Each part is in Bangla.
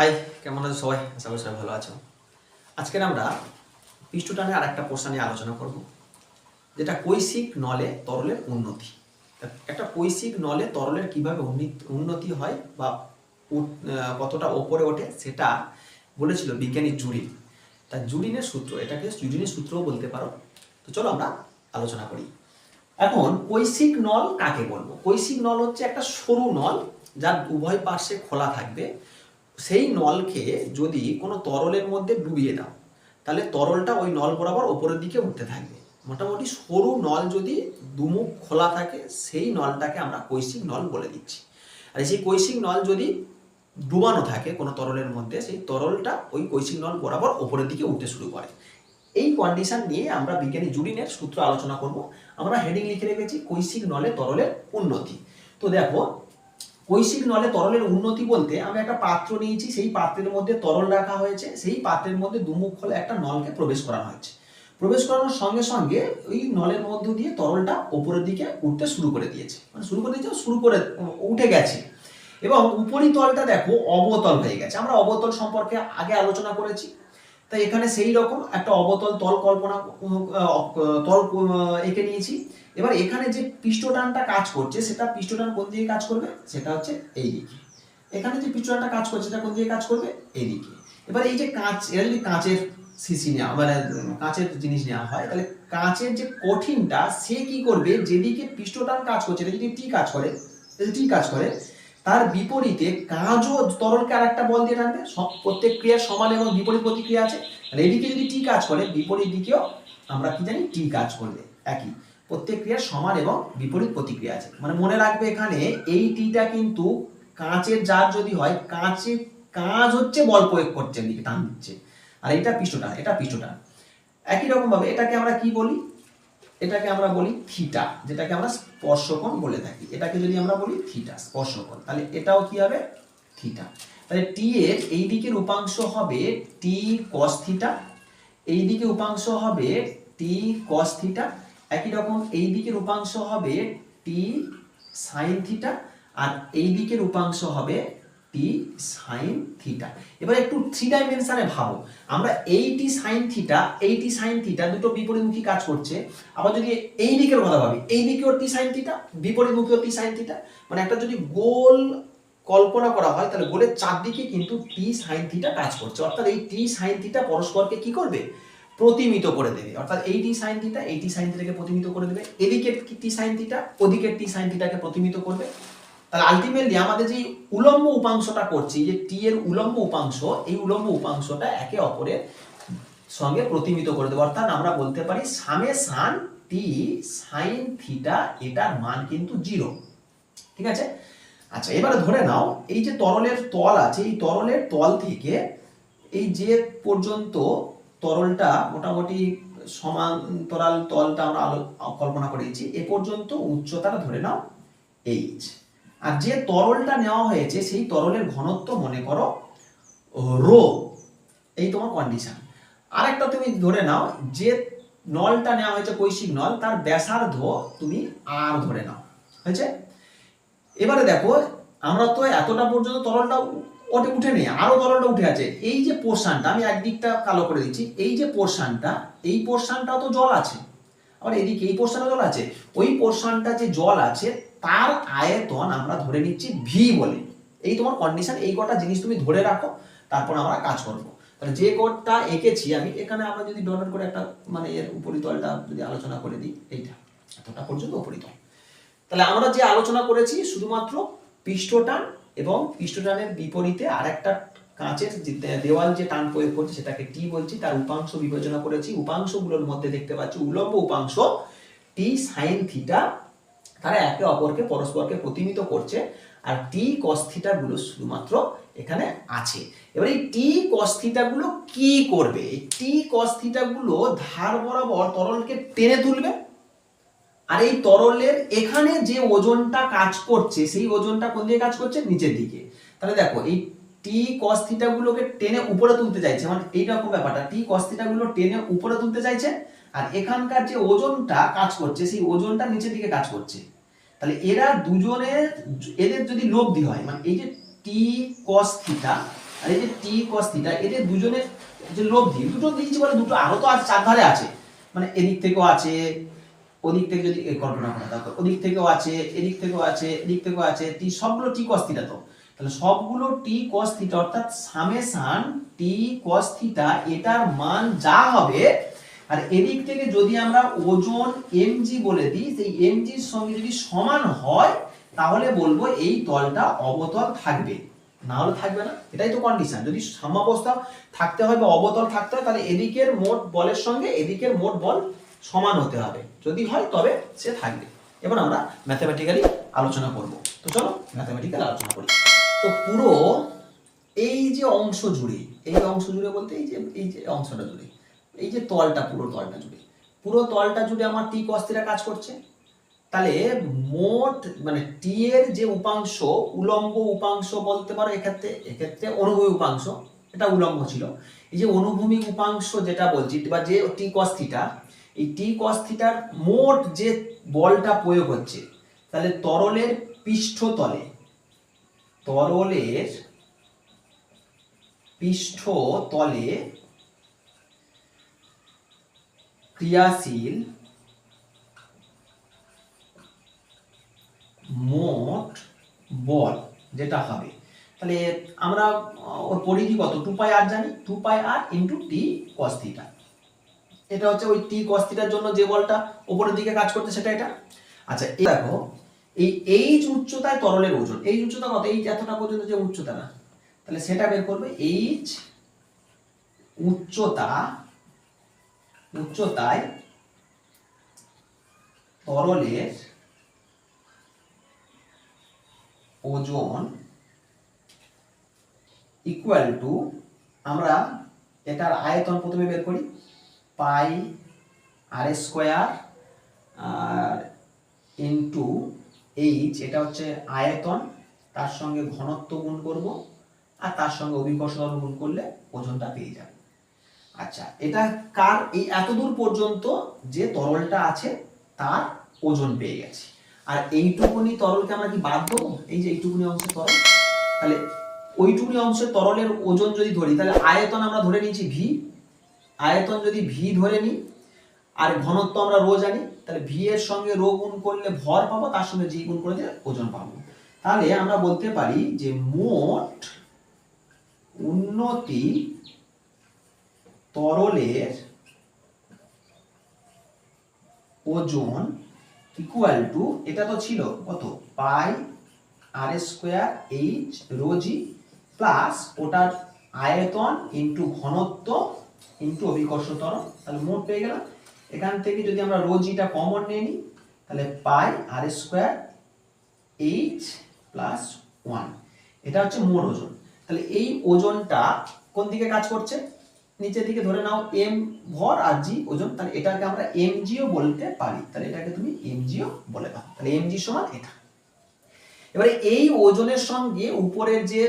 হাই কেমন আছো সবাই? আশা করি সবাই ভালো আছো। আজকের আমরা পিষ্টটানের আর একটা পোর্শন নিয়ে আলোচনা করব, যেটা কৈশিক নলে তরলের উন্নতি। একটা কৈশিক নলে তরলের কীভাবে উন্নি- উন্নতি হয় বা কতটা ওপরে ওঠে সেটা বলেছিল বিজ্ঞানী জুরিন। তা জুরিনের সূত্র, এটাকে জুরিনের সূত্রও বলতে পারো। তো চলো আমরা আলোচনা করি। এখন কৈশিক নল কাকে বলব? কৈশিক নল হচ্ছে একটা সরু নল, যার উভয় পার্শ্বে খোলা থাকবে। সেই নলকে যদি কোনো তরলের মধ্যে ডুবিয়ে দাও, তাহলে তরলটা ওই নল বরাবর ওপরের দিকে উঠতে থাকবে। মোটামুটি সরু নল যদি দুমুখ খোলা থাকে, সেই নলটাকে আমরা কৈশিক নল বলে দিচ্ছি। আর সেই কৈশিক নল যদি ডুবানো থাকে কোনো তরলের মধ্যে, সেই তরলটা ওই কৈশিক নল বরাবর ওপরের দিকে উঠতে শুরু করে। এই কন্ডিশন নিয়ে আমরা বিজ্ঞানী জুরিনের সূত্র আলোচনা করব। আমরা হেডিং লিখে রেখেছি, কৈশিক নলে তরলের উন্নতি। তো দেখো কৈশিক নলে তরলের উন্নতি বলতে আমি একটা পাত্র নিয়েছি, সেই পাত্রের মধ্যে তরল রাখা হয়েছে, সেই পাত্রের মধ্যে দুমুখ খোলা একটা নলকে প্রবেশ করানো হয়েছে। প্রবেশ করানোর সঙ্গে সঙ্গে ওই নলের মধ্য দিয়ে তরলটা ওপরের দিকে উঠতে শুরু করে দিয়েছে। মানে শুরু করে দিয়েছে, শুরু করে উঠে গেছে। এবং উপরিতলটা দেখো অবতল হয়ে গেছে। আমরা অবতল সম্পর্কে আগে আলোচনা করেছি। তাই এখানে সেই রকম একটা অবতল তল কল্পনা তল এঁকে নিয়েছি। এবার এখানে যে পিষ্টটানটা কাজ করছে, সেটা পিষ্টটান কোন দিকে কাজ করবে? সেটা হচ্ছে এই দিকে। এখানে যে পিষ্টটানটা কাজ করছে, সেটা কোন দিকে কাজ করবে? এই দিকে। এবার এই যে কাঁচ, এটা যদি কাঁচের শিশি নেওয়া মানে কাঁচের জিনিস নেওয়া হয়, তাহলে কাঁচের যে কঠিনটা, সে কি করবে? যেদিকে পিষ্টটান কাজ করছে, এটা যদি টি কাজ করে টি কাজ করে, তার বিপরীতে কাঁচও তরলকে আর একটা বল দিয়ে টানবে। সব- প্রত্যেক ক্রিয়ার সমান এবং বিপরীত প্রতিক্রিয়া আছে। আর এদিকে যদি টি কাজ করে, বিপরীত দিকেও আমরা কি জানি? টি কাজ করবে। একই। প্রত্যেক ক্রিয়ার সমান এবং বিপরীত প্রতিক্রিয়া আছে। মানে মনে রাখবে এখানে, এই টিটা কিন্তু কাঁচের জার যদি হয়, কাঁচে, কাঁচ হচ্ছে বল প্রয়োগ করছে এদিকে, টান দিচ্ছে। আর এটা পিষ্টটান এটা পিষ্টটান একই রকম ভাবে এটাকে আমরা কি বলি? এটাকে আমরা বলি থিটা যেটাকে আমরা স্পর্শকোণ বলে থাকি। এটাকে যদি আমরা বলি থিটা স্পর্শকোণ। তাহলে এটাও কি হবে? থিটা তাহলে টি এর এই দিকের উপাংশ হবে টি কস থিটা এই দিকে উপাংশ হবে টি কস থিটা একই রকম এই দিকের উপাংশ হবে টি সাইন থিটা আর এই দিকের উপাংশ হবে টি সাইন থিটা এবার একটু থ্রি ডাইমেনশনে ভাবো। আমরা এই টি সাইন থিটা এই টি সাইন থিটা দুটো বিপরীতমুখী কাজ করছে। আবার যদি এই দিকের কথা ভাবি, এই দিকেও টি সাইন থিটা বিপরীতমুখীও টি সাইন থিটা মানে একটা যদি গোল কল্পনা করা হয়, তাহলে গোলের চারদিকে কিন্তু টি সাইন থিটা কাজ করছে। অর্থাৎ এই টি সাইন থিটা পরস্পরকে কি করবে? প্রতিমিত করে দেবে। অর্থাৎ এই টি সাইন থিটা এই টি সাইন থিটাকে প্রতিমিত করে দেবে। এদিকে টি সাইন থিটা ওদিকে টি সাইন থিটাকে প্রতিমিত করবে। তাহলে আলটিমেটলি আমাদের যে উলম্ব উপাংশটা করছি, যে টি এর উলম্ব উপাংশ, এই উলম্ব উপাংশটা একে অপরের সঙ্গে প্রতিমিত করে দেবো। অর্থাৎ আমরা বলতে পারি সামে সান টি সাইন থিটা এটার মান কিন্তু জিরো ঠিক আছে? আচ্ছা এবারে ধরে নাও, এই যে তরলের তল আছে, এই তরলের তল থেকে এই যে পর্যন্ত তরলটা মোটামুটি সমান্তরাল তলটা আমরা আলো কল্পনা করেছি এ পর্যন্ত উচ্চতাটা ধরে নাও এইচ আর যে তরলটা নেওয়া হয়েছে, সেই তরলের ঘনত্ব মনে করো রো। এই তোমার কন্ডিশন আরেকটা তুমি ধরে নাও, যে নলটা নেওয়া হয়েছে কৈশিক নল, তার ব্যাসার্ধ তুমি আর ধরে নাও। হয়েছে? এবারে দেখো, আমরা তো এতটা পর্যন্ত তরলটা ওটে উঠে নেই, আরও তরলটা উঠে আছে। এই যে পোর্শনটা আমি একদিকটা কালো করে দিচ্ছি, এই যে পোর্শনটা এই পোর্শনটাও তো জল আছে। আবার এদিকে এই পোর্শনে জল আছে। ওই পোর্শনটা যে জল আছে, তার আয়তন আমরা ধরে নিচ্ছি ভি বলে। এই তোমার কন্ডিশন এই কটা জিনিস তুমি ধরে রাখো, তারপর আমরা কাজ করব। তাহলে যে কোডটা এঁকেছি আমি, এখানে আমরা যদি ডট করে একটা মানে এর উপরিতলটা যদি আলোচনা করে দিই, এইটা, এতটা পর্যন্ত উপরিতল। তাহলে আমরা যে আলোচনা করেছি, শুধুমাত্র পৃষ্ঠটান এবং পৃষ্ঠটানের বিপরীতে আরেকটা কাঁচের যে দেওয়াল যে টান প্রয়োগ করছে সেটাকে টি বলছি, তার উপাংশ বিবেচনা করেছি। উপাংশগুলোর মধ্যে দেখতে পাচ্ছি উলম্ব উপাংশ টি সাইন থিটা তারা একে অপরকে, পরস্পরকে প্রতিমিত করছে। আর টি কস থিটা গুলো শুধুমাত্র এখানে আছে। এবার এই টি কস থিটা গুলো কি করবে? এই টি কস থিটা গুলো ধার বরাবর তরলকে টেনে তুলবে। আর এই তরলের এখানে যে ওজনটা কাজ করছে, সেই ওজনটা কোন দিকে কাজ করছে? নিচের দিকে। তাহলে দেখো, এই টি কস গুলোকে টেনে উপরে তুলতে চাইছে মানে এইরকম ব্যাপারটা। টি কসগুলো টেনে উপরে তুলতে চাইছে, আর এখানকার যে ওজনটা কাজ করছে, সেই ওজনটা নিচের দিকে কাজ করছে। তাহলে এরা দুজনের এদের যদি লব্ধি হয় মানে এই যে টি কস থিটা আর এই যে টি কস থিটা এদের দুজনের যে লব্ধি, দুটো দিয়েছি বলে দুটো আরও তো আর চার ধারে আছে। মানে এদিক থেকেও আছে ওদিক থেকে যদি এই কল্পনা করা দেখো ওদিক থেকেও আছে, এদিক থেকেও আছে, এদিক থেকেও আছে টি সবগুলো টি কস থিটা তো। তাহলে সবগুলো টি কস থিটা অর্থাৎ সামেশান টি কস থিটা এটার মান যা হবে, আর এদিক থেকে যদি আমরা ওজন এমজি বলে দিই, সেই এম এমজির সঙ্গে যদি সমান হয়, তাহলে বলব এই তলটা অবতল থাকবে। না হলে থাকবে না, এটাই তো কন্ডিশন যদি সাম্যাবস্থা থাকতে হয় বা অবতল থাকতে হয়, তাহলে এদিকের মোট বলের সঙ্গে এদিকের মোট বল সমান হতে হবে। যদি হয় তবে সে থাকবে। এবার আমরা ম্যাথামেটিক্যালি আলোচনা করব। তো চলো ম্যাথামেটিক্যাল আলোচনা করি। তো পুরো এই যে অংশ জুড়ে, এই অংশ জুড়ে বলতে এই যে এই যে অংশটা জুড়ে, এই যে তলটা, পুরো তলটা জুড়ে। পুরো তলটা জুড়ে আমার টি কস্তিরা কাজ করছে। তাহলে মোট মানে টি এর যে উপাংশ, উলম্ব উপাংশ বলতে পারো এক্ষেত্রে এক্ষেত্রে অনুভূমিক উপাংশ, এটা উলম্ব ছিল। এই যে অনুভূমিক উপাংশ যেটা বলছি, বা যে টি কস থিটা এই টি কস থিটার মোট যে বলটা প্রয়োগ হচ্ছে, তাহলে তরলের পৃষ্ঠতলে তরলের পৃষ্ঠতলে ক্রিয়াশীল মোট বল যেটা হবে। তাহলে আমরা ওর পরিধি কত? টু পাই আর জানি? Two pi r into T cos theta এটা হচ্ছে ওই টি কস থিটার জন্য যে বলটা উপরের দিকে কাজ করতে সেটা এটা। আচ্ছা এই দেখো, এই এইচ উচ্চতায় তরলের ওজন। এই উচ্চতা কত? এই এতটা পর্যন্ত যে উচ্চতা না। তাহলে সেটা বের করবে এইচ উচ্চতা, উচ্চতায় তরলের ওজন ইকুয়াল টু আমরা এটার আয়তন প্রথমে বের করি। পাই আর স্কোয়ার আর ইন্টু এইচ এটা হচ্ছে আয়তন, তার সঙ্গে ঘনত্ব গুণ করব, আর তার সঙ্গে অভিকর্ষ ত্বরণ গুণ করলে ওজনটা পেয়ে যাবে। আচ্ছা এটা কার, এই এতদূর পর্যন্ত যে তরলটা আছে, তার ওজন পেয়ে গেছি। আর এইটুকুনি তরলকে আমরা কি বাদ দেবো? এই যে এইটুকুনি অংশের তরল। তাহলে ওইটুকুনি অংশের তরলের ওজন যদি ধরি, তাহলে আয়তন আমরা ধরে নিয়েছি ভি আয়তন যদি ভি ধরে নিই, আর ঘনত্ব আমরা রো জানি, তাহলে ভি এর সঙ্গে রো গুণ করলে ভর পাবো, তার সঙ্গে জি গুণ করে দিলে ওজন পাবো। তাহলে আমরা বলতে পারি যে মোট উন্নতি তরলের ওজন ইকুয়াল টু এটা তো ছিল কত? Pi r square H rho g plus ওটার আয়তন ইন্টু ঘনত্ব ইন্টু অভিকর্ষ ত্বরণ তাহলে মোট পেয়ে গেলাম। এখান থেকে যদি আমরা রোজিটা কমন নিয়ে নিই, তাহলে pi r square H plus one এটা হচ্ছে মোট ওজন। তাহলে এই ওজনটা কোন দিকে কাজ করছে? নিচের দিকে ধরে নাও এম ভর আর জি ওজন। তাহলে এটাকে আমরা এমজিও বলতে পারি। তাহলে এটাকে তুমি এমজিও বলে দাও। তাহলে এমজি সমান এটা। এবারে এই ওজনের সঙ্গে উপরের যে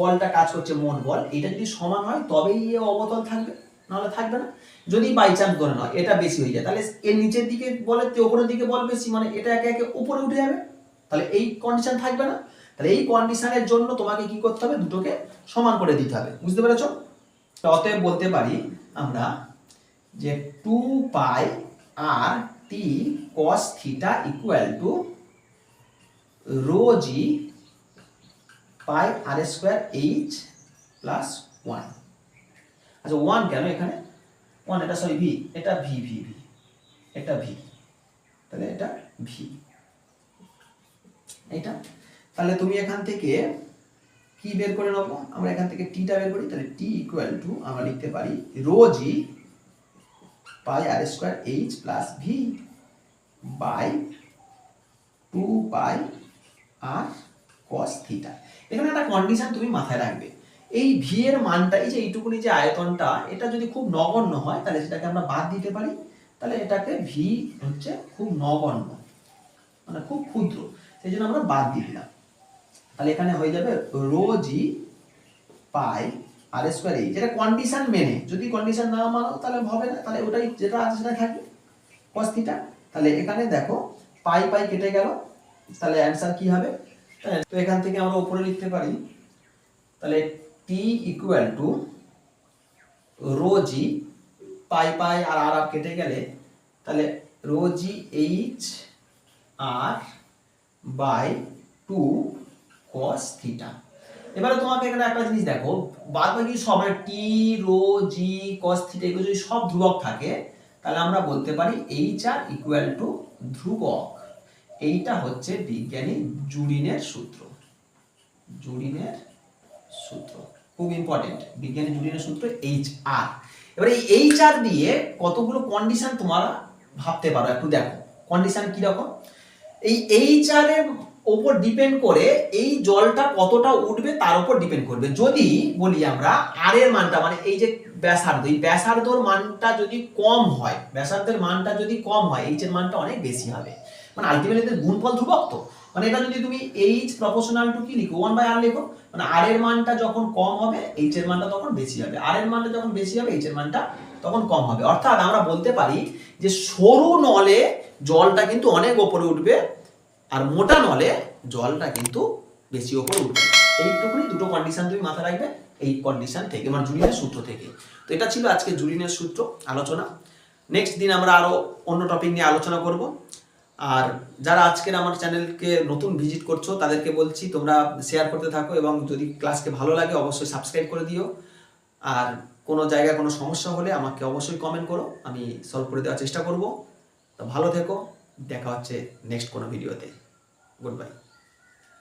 বলটা কাজ করছে, মোট বল, এটা যদি সমান হয়, তবেই এ অবতল থাকবে। নাহলে থাকবে না। যদি বাই চান্স ধরে নয়, এটা বেশি হয়ে যায়। তাহলে এর নিচের দিকে বলের চেয়ে উপরের দিকে বল বেশি মানে এটা একে একে উপরে উঠে যাবে। তাহলে এই কন্ডিশন থাকবে না। তাহলে এই কন্ডিশনের জন্য তোমাকে কি করতে হবে? দুটোকে সমান করে দিতে হবে। বুঝতে পেরেছ? তো অতএব বলতে পারি আমরা যে two pi r T cos theta equal to rho g pi r square H plus one আচ্ছা ওয়ান কেন এখানে? ওয়ান এটা সরি ভি এটা ভি ভি ভি এটা ভি তাহলে এটা ভি এটা তাহলে তুমি এখান থেকে কি বের করে নেব? আমরা এখান থেকে টিটা বের করি, তাহলে টি ইকুয়াল টু আমরা লিখতে পারি rho g pi r square H plus V by two by r cos theta এখানে একটা কন্ডিশন তুমি মাথায় রাখবে। এই ভি এর মানটা এই যে এইটুকুনি যে আয়তনটা, এটা যদি খুব নগণ্য হয়, তাহলে সেটাকে আমরা বাদ দিতে পারি। তাহলে এটাকে ভি হচ্ছে খুব নগণ্য মানে খুব ক্ষুদ্র। সেই জন্য আমরা বাদ দিয়ে দিলাম। তাহলে এখানে হয়ে যাবে rho g pi r square এই যেটা কন্ডিশন মেনে। যদি কন্ডিশন না মানো, তাহলে হবে না। তাহলে ওটাই যেটা আছে সেটা cos থিটা তাহলে এখানে দেখো, পাই পাই কেটে গেল। তাহলে অ্যান্সার কি হবে? তো এখান থেকে আমরা উপরে লিখতে পারি। তাহলে T equal to rho g pi pi r আর কেটে গেলে তাহলে rho g H r by two cos theta এবারে তোমাকে এখানে একটা জিনিস দেখো, বাদ বাকি সব টি রো জি কস থিটা এগুলো যদি সব ধ্রুবক থাকে, তাহলে আমরা বলতে পারি এইচ আর ইকুয়াল টু ধ্রুবক। এইটা হচ্ছে বিজ্ঞানী জুরিনের সূত্র। জুরিনের সূত্র। খুব ইম্পর্টেন্ট বিজ্ঞানী জুরিনের সূত্র এইচ আর এবার এই এইচ আর দিয়ে কতগুলো কন্ডিশন তোমরা ভাবতে পারো, একটু দেখো। কন্ডিশন কি রকম? এই এইচ আর এর ওপর ডিপেন্ড করে এই জলটা কতটা উঠবে তার উপর ডিপেন্ড করবে। যদি বলি আমরা আর এর মানটা মানে এই যে ব্যাসার্ধ, এই ব্যাসার্ধর মানটা যদি কম হয়, ব্যাসার্ধের মানটা যদি কম হয় এইচ এর মানটা অনেক বেশি হবে। মানে আলটিমেটলি গুণফল ধ্রুবক তো। মানে এটা যদি তুমি এইচ প্রপোর্শনাল টু কি লিখো? ওয়ান বাই আর লিখো। মানে আর এর মানটা যখন কম হবে এইচ এর মানটা তখন বেশি হবে। আর এর মানটা যখন বেশি হবে এইচ এর মানটা তখন কম হবে। অর্থাৎ আমরা বলতে পারি যে সরু নলে জলটা কিন্তু অনেক ওপরে উঠবে আর মোটা নলে জলটা কিন্তু বেশি ওপরে উঠবে। এইটুকুনি দুটো কন্ডিশন তুমি মাথায় রাখবে এই কন্ডিশন থেকে মানে জুলিনের সূত্র থেকে। তো এটা ছিল আজকে জুলিনের সূত্র আলোচনা। নেক্সট দিন আমরা আরও অন্য টপিক নিয়ে আলোচনা করব। আর যারা আজকের আমার চ্যানেলকে নতুন ভিজিট করছ, তাদেরকে বলছি তোমরা শেয়ার করতে থাকো এবং যদি ক্লাসকে ভালো লাগে অবশ্যই সাবস্ক্রাইব করে দিও। আর কোনো জায়গায় কোনো সমস্যা হলে আমাকে অবশ্যই কমেন্ট করো, আমি সলভ করে দেওয়ার চেষ্টা করব। তো ভালো থেকো, দেখা হচ্ছে নেক্সট কোনো ভিডিওতে গুড বাই